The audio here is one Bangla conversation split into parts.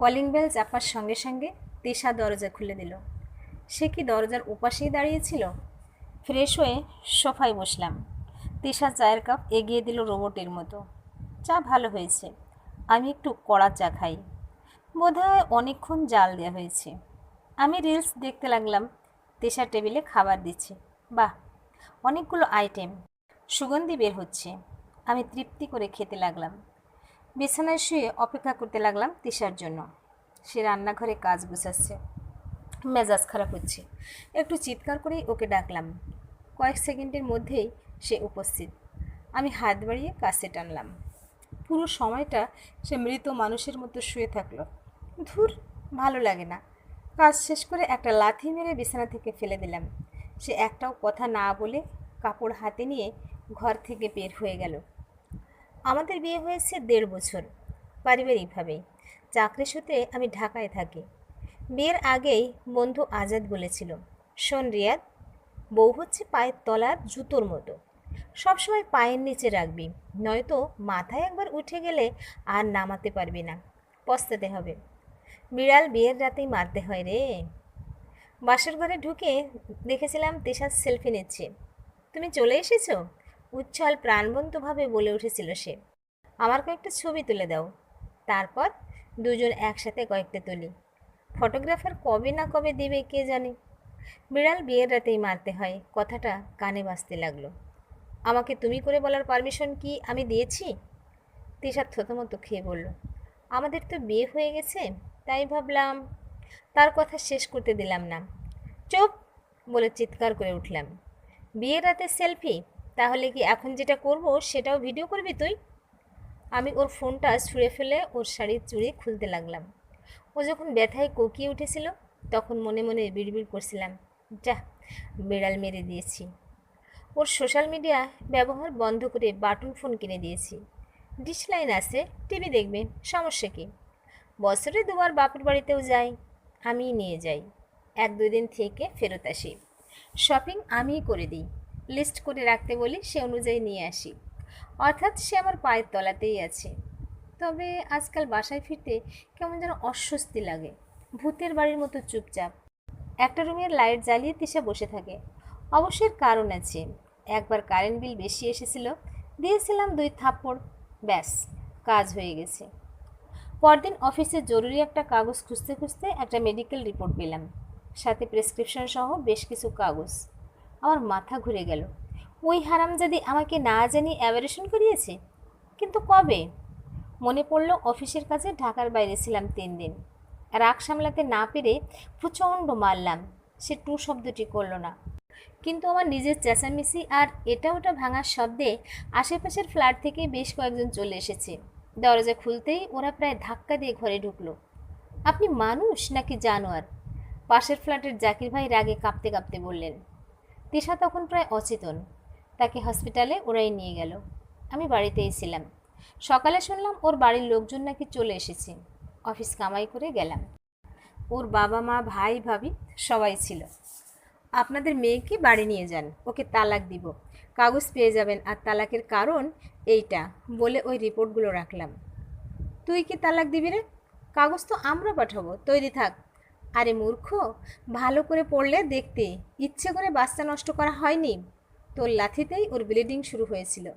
কলিং বেল চাপার সঙ্গে সঙ্গে তিশা দরজা খুলে দিল। সে কি দরজার ওপাশেই দাঁড়িয়েছিল? ফ্রেশ হয়ে সোফায় বসলাম। তিশা চায়ের কাপ এগিয়ে দিল রোবটের মতো। চা ভালো হয়েছে। আমি একটু কড়া চা খাই। বোধহয় অনেকক্ষণ জাল দেওয়া হয়েছে। আমি রিলস দেখতে লাগলাম। তেষা টেবিলে খাবার দিচ্ছে। বাহ, অনেকগুলো আইটেম। সুগন্ধি বের হচ্ছে। আমি তৃপ্তি করে খেতে লাগলাম। বিছানায় শুয়ে অপেক্ষা করতে লাগলাম তিশার জন্য। সে রান্নাঘরে কাজ গুছাচ্ছে। মেজাজ খারাপ হচ্ছে। একটু চিৎকার করেই ওকে ডাকলাম। কয়েক সেকেন্ডের মধ্যেই সে উপস্থিত। আমি হাত বাড়িয়ে কাছে টানলাম। পুরো সময়টা সে মৃত মানুষের মতো শুয়ে থাকল। ধুর, ভালো লাগে না। কাজ শেষ করে একটা লাথি মেরে বিছানা থেকে ফেলে দিলাম। সে একটাও কথা না বলে কাপড় হাতে নিয়ে ঘর থেকে বের হয়ে গেল। আমাদের বিয়ে হয়েছে দেড় বছর পারিবারিকভাবেই চাকরি সূত্রে আমি ঢাকায় থাকি। বিয়ের আগেই বন্ধু আজাদ বলেছিল, শোন রিয়াদ, বউ হচ্ছে পায়ের তলার জুতোর মতো। সবসময় পায়ের নিচে রাখবি, নয়তো মাথায় একবার উঠে গেলে আর নামাতে পারবি না। পস্তাতে হবে। বিড়াল বিয়ের রাতেই মারতে হয় রে। বাসর ঘরে ঢুকে দেখেছিলাম তেষার সেলফি নিচ্ছে। তুমি চলে এসেছ? উচ্ছল প্রাণবন্তভাবে বলে উঠেছিল সে। আমার কয়েকটা ছবি তুলে দাও। তারপর দুজন একসাথে কয়েকটা তুলি। ফটোগ্রাফার কবে না কবে দিবে কে জানে? বিড়াল বিয়ের রাতেই মারতে হয়। কথাটা কানে বাজতে লাগল। আমাকে তুমি করে বলার পারমিশন কি আমি দিয়েছি? তিশার থতমতো খেয়ে বলল, আমাদের তো বিয়ে হয়ে গেছে, তাই ভাবলাম তার কথা শেষ করতে দিলাম না। চুপ! বলে চিৎকার করে উঠলাম। বিয়ের রাতে সেলফি তাহলে কি এখন যেটা করব সেটাও ভিডিও করবি তুই? আমি ওর ফোনটা ছুঁড়ে ফেলে ওর শাড়ির চুড়ি খুলতে লাগলাম। ও যখন ব্যথায় কোকিয়ে উঠেছিল, তখন মনে মনে বিড়বিড় করছিলাম, যা, বিড়াল মেরে দিয়েছি। ওর সোশ্যাল মিডিয়া ব্যবহার বন্ধ করে বাটন ফোন কিনে দিয়েছি। ডিশ লাইন আছে টিভি দেখবে, সমস্যা কী? বছরে দুবার বাপের বাড়িতেও যাই, আমিই নিয়ে যাই। এক দুই দিন থেকে ফেরত আসি। শপিং আমিই করে দিই। লিস্ট করে রাখতে বলি, সে অনুযায়ী নিয়ে আসি। অর্থাৎ সে আমার পায়ের তলাতেই আছে। তবে আজকাল বাসায় ফিরতে কেমন যেন অস্বস্তি লাগে। ভূতের বাড়ির মতো চুপচাপ। একটা রুমের লাইট জ্বালিয়ে তিশা বসে থাকে। অবশ্যের কারণ আছে। একবার কারেন্ট বিল বেশি এসেছিল, দিয়েছিলাম দুই থাপ্পড়, ব্যাস, কাজ হয়ে গেছে। পরদিন অফিসে জরুরি একটা কাগজ খুঁজতে খুঁজতে একটা মেডিকেল রিপোর্ট পেলাম। সাথে প্রেসক্রিপশন সহ বেশ কিছু কাগজ। আমার মাথা ঘুরে গেল। ওই হারামজাদি আমাকে না জানি অ্যাভারেশন করিয়েছে? কিন্তু কবে? মনে পড়ল অফিসের কাছে ঢাকার বাইরে ছিলাম তিন দিন। রাগ সামলাতে না পেরে প্রচণ্ড মারলাম। সে টু শব্দটি করল না। কিন্তু আমার নিজের চেঁচামেচি আর এটা ওটা ভাঙার শব্দে আশেপাশের ফ্ল্যাট থেকে বেশ কয়েকজন চলে এসেছে। দরজা খুলতেই ওরা প্রায় ধাক্কা দিয়ে ঘরে ঢুকলো। আপনি মানুষ নাকি জানোয়ার? পাশের ফ্ল্যাটের জাকির ভাই রাগে কাঁপতে কাঁপতে বললেন তিশা তখন প্রায় অচেতন। তাকে হসপিটালে ওরাই নিয়ে গেল। আমি বাড়িতেই ছিলাম। সকালে শুনলাম ওর বাড়ির লোকজন নাকি চলে এসেছে। অফিস কামাই করে গেলাম। ওর বাবা, মা, ভাই, ভাবি সবাই ছিল। আপনাদের মেয়েকে বাড়ি নিয়ে যান? ওকে তালাক দিব। কাগজ পেয়ে যাবেন। আর তালাকের কারণ এইটা বলে ওই রিপোর্টগুলো রাখলাম। তুই কি তালাক দিবি রে? কাগজ তো আমরা পাঠাবো। তৈরি থাক। আরে মূর্খ, ভালো করে পড়লে দেখতে ইচ্ছে করে বাচ্চা নষ্ট করা হয়নি। তোর লাথিতেই ওর ব্লিডিং শুরু হয়েছিল।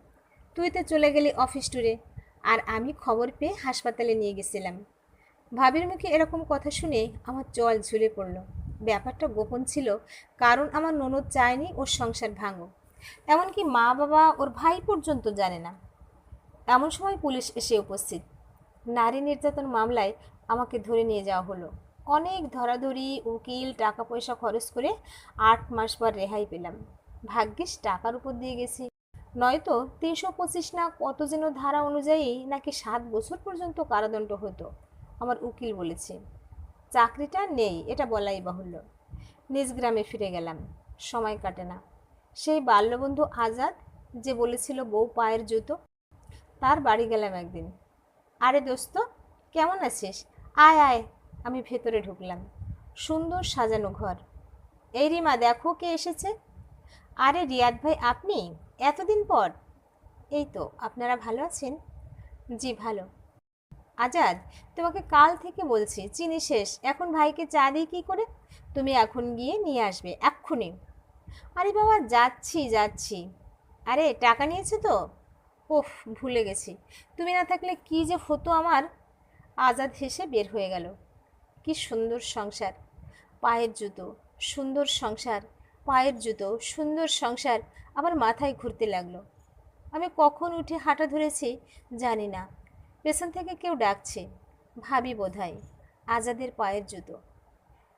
তুই তো চলে গেলি অফিস ট্যুরে আর আমি খবর পেয়ে হাসপাতালে নিয়ে গেছিলাম। ভাবির মুখে এরকম কথা শুনে আমার জল ঝুলে পড়ল। ব্যাপারটা গোপন ছিল, কারণ আমার ননদ চায়নি ওর সংসার ভাঙো। এমনকি মা বাবা ওর ভাই পর্যন্ত জানে না। এমন সময় পুলিশ এসে উপস্থিত। নারী নির্যাতন মামলায় আমাকে ধরে নিয়ে যাওয়া হলো। অনেক ধরাধরি উকিল টাকা পয়সা খরচ করে আট মাস পর রেহাই পেলাম। ভাগ্যিস টাকার উপর দিয়ে গেছি। নয়তো তিনশো পঁচিশ না কত যেন ধারা অনুযায়ী নাকি সাত বছর পর্যন্ত কারাদণ্ড হতো, আমার উকিল বলেছে। চাকরিটা নেই, এটা বলাই বাহুল্য। নিজ গ্রামে ফিরে গেলাম, সময় কাটে না। সেই বাল্যবন্ধু আজাদ যে বলেছিল বউ পায়ের জুতো, তার বাড়ি গেলাম একদিন। আরে দোস্ত, কেমন আছিস? আয় আয়। আমি ভেতরে ঢুকলাম। সুন্দর সাজানো ঘর। এই রিমা দেখো কে এসেছে। আরে রিয়াদ ভাই, আপনি? এতদিন পর। এই তো, আপনারা ভালো আছেন? জি, ভালো। আজাদ, তোমাকে কাল থেকে বলছি, চিনি শেষ। এখন ভাইকে চা দিই কী করে? তুমি এখন গিয়ে নিয়ে আসবে, এক্ষুনি। আরে বাবা, যাচ্ছি যাচ্ছি। আরে, টাকা নিয়েছো তো? ওফ ভুলে গেছি। তুমি না থাকলে কি যে হতো আমার? আজাদ হেসে বের হয়ে গেল। কি সুন্দর সংসার। পায়ের জুতো, সুন্দর সংসার, পায়ের জুতো, সুন্দর সংসার আমার মাথায় ঘুরতে লাগল। আমি কখন উঠে হাঁটা ধরেছি জানি না। পেছন থেকে কেউ ডাকছে, ভাবি বোধহয়, আজাদের পায়ের জুতো।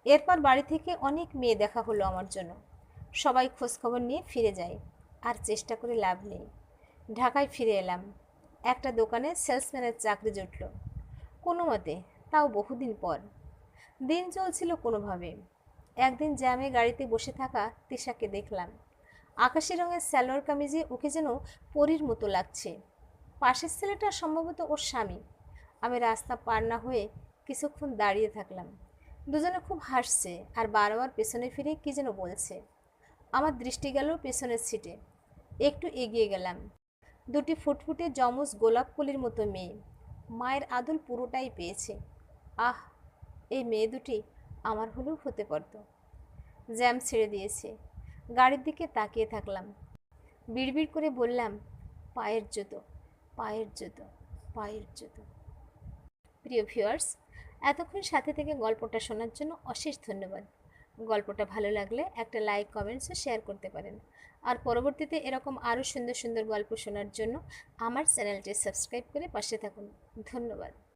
এরপর বাড়ি থেকে অনেক মেয়ে দেখা হলো আমার জন্য। সবাই খোঁজখবর নিয়ে ফিরে যায়, আর চেষ্টা করে লাভ নেই। ঢাকায় ফিরে এলাম। একটা দোকানে সেলসম্যানের চাকরি জুটল। কোনো মতে তাও বহুদিন পর। দিন চলছিল কোনোভাবে। একদিন জ্যামে গাড়িতে বসে থাকা তিশাকে দেখলাম। আকাশি রঙের স্যালোয়ার কামিজে ওকে যেন পরীর মতো লাগছে। পাশের ছেলেটা সম্ভবত ওর স্বামী। আমি রাস্তা পার না হয়ে কিছুক্ষণ দাঁড়িয়ে থাকলাম। দুজনে খুব হাসছে আর বারবার পেছনে ফিরে কী যেন বলছে। আমার দৃষ্টি গেল পেছনের সিটে। একটু এগিয়ে গেলাম। দুটি ফুটফুটে যমজ গোলাপ কলির মতো মেয়ে। মায়ের আদল পুরোটাই পেয়েছে। আহ এই মেয়ে দুটি আমার হলেও হতে পারত। জ্যাম ছেড়ে দিয়েছে। গাড়ির দিকে তাকিয়ে থাকলাম। বিড়বিড় করে বললাম, পায়ের জুতো পায়ের জুতো পায়ের জুতো। প্রিয় ভিউয়ার্স, এতক্ষণ সাথে থেকে গল্পটা শোনার জন্য অশেষ ধন্যবাদ। গল্পটা ভালো লাগলে একটা লাইক, কমেন্টস ও শেয়ার করতে পারেন। আর পরবর্তীতে এরকম আরও সুন্দর সুন্দর গল্প শোনার জন্য আমার চ্যানেলটি সাবস্ক্রাইব করে পাশে থাকুন। ধন্যবাদ।